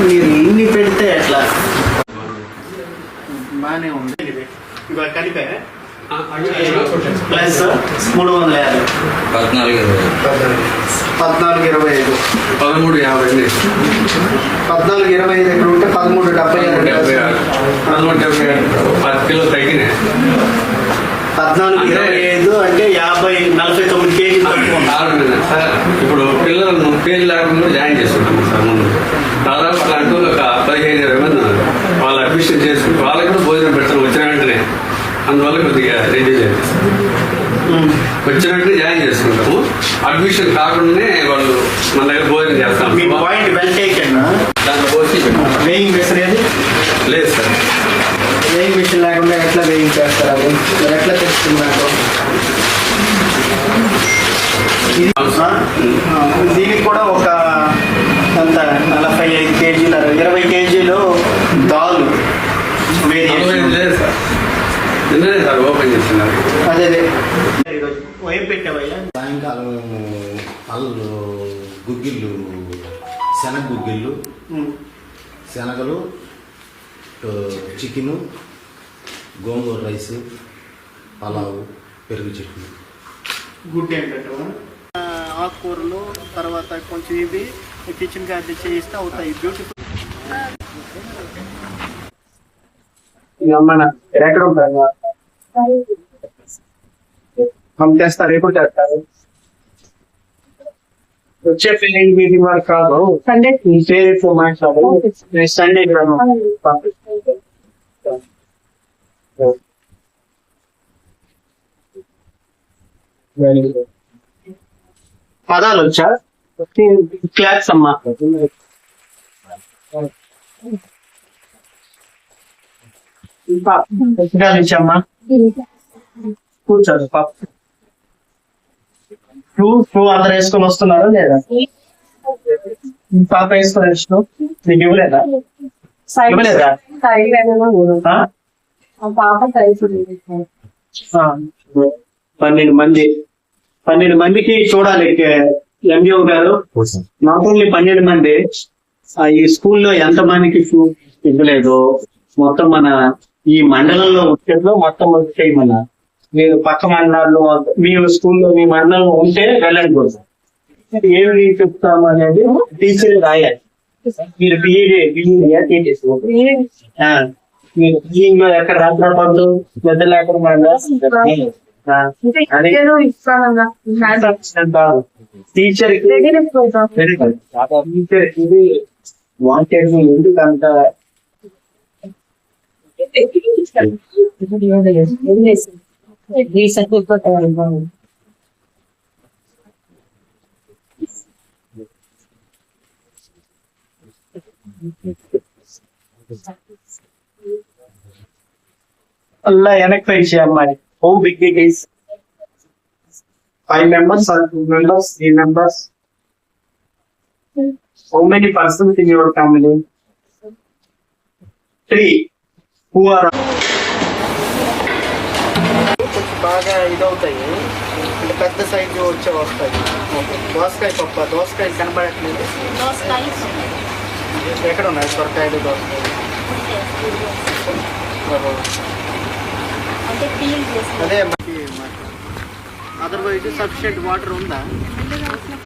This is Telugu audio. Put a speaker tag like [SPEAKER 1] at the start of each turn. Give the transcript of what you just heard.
[SPEAKER 1] మీరు ఇన్ని పెడితే ఎట్లా? బాగానే ఉంది. ఇవాళ కలిపే ప్లస్ మూడు వందల యాభై.
[SPEAKER 2] పద్నాలుగు ఇరవై
[SPEAKER 1] పద్నాలుగు ఇరవై ఐదు.
[SPEAKER 3] పదమూడు యాభై అండి.
[SPEAKER 1] పద్నాలుగు ఇరవై ఐదు ఎక్కడ ఉంటే పదమూడు డెబ్బై ఆరు.
[SPEAKER 3] డెబ్బై ఆరు. పదమూడు డెబ్బై ఆరు. పది కిలో తగ్గినాయి.
[SPEAKER 1] పద్నాలుగు ఇరవై ఐదు అంటే యాభై నలభై తొమ్మిది
[SPEAKER 3] సార్ ఇప్పుడు పిల్లలను పేరు లేకుండా కూడా జాయిన్ చేసుకుంటాం సార్ ముందు దాదాపు అలాంటి వాళ్ళు ఒక పదిహేను ఇరవై మంది ఉన్నారు వాళ్ళు అడ్మిషన్ చేసుకుని వాళ్ళకి కూడా భోజనం పెడతారు వచ్చిన వెంటనే అందువల్ల కొద్దిగా రెడ్యూస్ అయింది సార్
[SPEAKER 1] ఉమ్.
[SPEAKER 3] వచ్చిన వెంటనే జాయిన్ చేసుకుంటాము. అడ్మిషన్ కాకుండానే వాళ్ళు మన దగ్గర భోజనం చేస్తాం
[SPEAKER 1] మీ పాయింట్ వెల్ టేకెన్
[SPEAKER 3] దాంట్లో పోసి పెట్టాం
[SPEAKER 1] వేయింగ్ మిషన్ ఏది?
[SPEAKER 3] లేదు సార్.
[SPEAKER 1] వేయింగ్ మిషన్ లేకుండా ఎట్లా వేయింగ్ చేస్తారు అది? మీరు ఎట్లా తెలుసుకున్నారు ఇది దీనికి కూడా ఒక అంత నలభై ఐదు కేజీలు ఇరవై కేజీలు దాలు
[SPEAKER 3] నలభై
[SPEAKER 1] వేరియేషన్
[SPEAKER 3] ఐదు లేదు సార్ చేస్తున్నారు.
[SPEAKER 1] అదే
[SPEAKER 4] సాయంకాలం అల్లు గుగ్గిళ్ళు శనగ గుగ్గిళ్ళు. శనగలు చికెను గోంగూర రైస్ పలావు పెరుగు చట్నీ.
[SPEAKER 1] గుడ్ ఏం పెట్టావా ఆకుకూరలు తర్వాత కొంచెం ఇవి కిచెన్ గార్డెన్ చేయిస్తే అవుతాయి. బ్యూటిఫుల్ మన ఎక్కడ ఉంటారు? మనం చేస్తారు ఎప్పుడు చేస్తారు వచ్చే ఫీలింగ్ మీటింగ్ వరకు కాదు
[SPEAKER 5] సండే
[SPEAKER 1] ఈ పేరు మాట్లాడు నేను సండే పదాలు వచ్చా క్లాస్ అమ్మా అమ్మా కూర్చోదు పాప టూ టూ అందరు వేసుకొని వస్తున్నారా లేదా? పాప వేసుకొని నీకు ఇవ్వలేదా. పన్నెండు మంది పన్నెండు మందికి చూడాలి. ఎండిఓ గారు నాట్ ఓన్లీ పన్నెండు మంది ఈ స్కూల్లో ఎంత మందికి ఇవ్వలేదు? మొత్తం మన ఈ మండలంలో వచ్చేట్లో మొత్తం వచ్చాయి మన మీరు పక్క మండలాల్లో మీ స్కూల్లో మీ మండలంలో ఉంటే వెళ్ళండి కూడా. ఏమి చెప్తాము అనేది టీచర్ రాయాలి. మీరు బిఈడి మీరు లో ఎక్కడ రాత్రపడ్డు పెద్ద లేకుండా టీచర్ టీచర్ ఇది వాంటెడ్ ఎందుకు ಅಲ್ಲ ಏನಕ್ಕೆ ಪರೀಕ್ಷೆ ಅಮ್ಮ how big guys five members or two members, three members? How many persons in your family? Three. Who are బాగా ఇదవుతాయి. అంటే పెద్ద సైజు వచ్చే వస్తాయి. దోసకాయ పప్ప. దోసకాయలు కనబడట్లేదు. ఎక్కడ ఉన్నాయి? సొరకాయలు దోసకాయలు. అదే అదర్వైజ్ సఫిషియెంట్ వాటర్ ఉందా?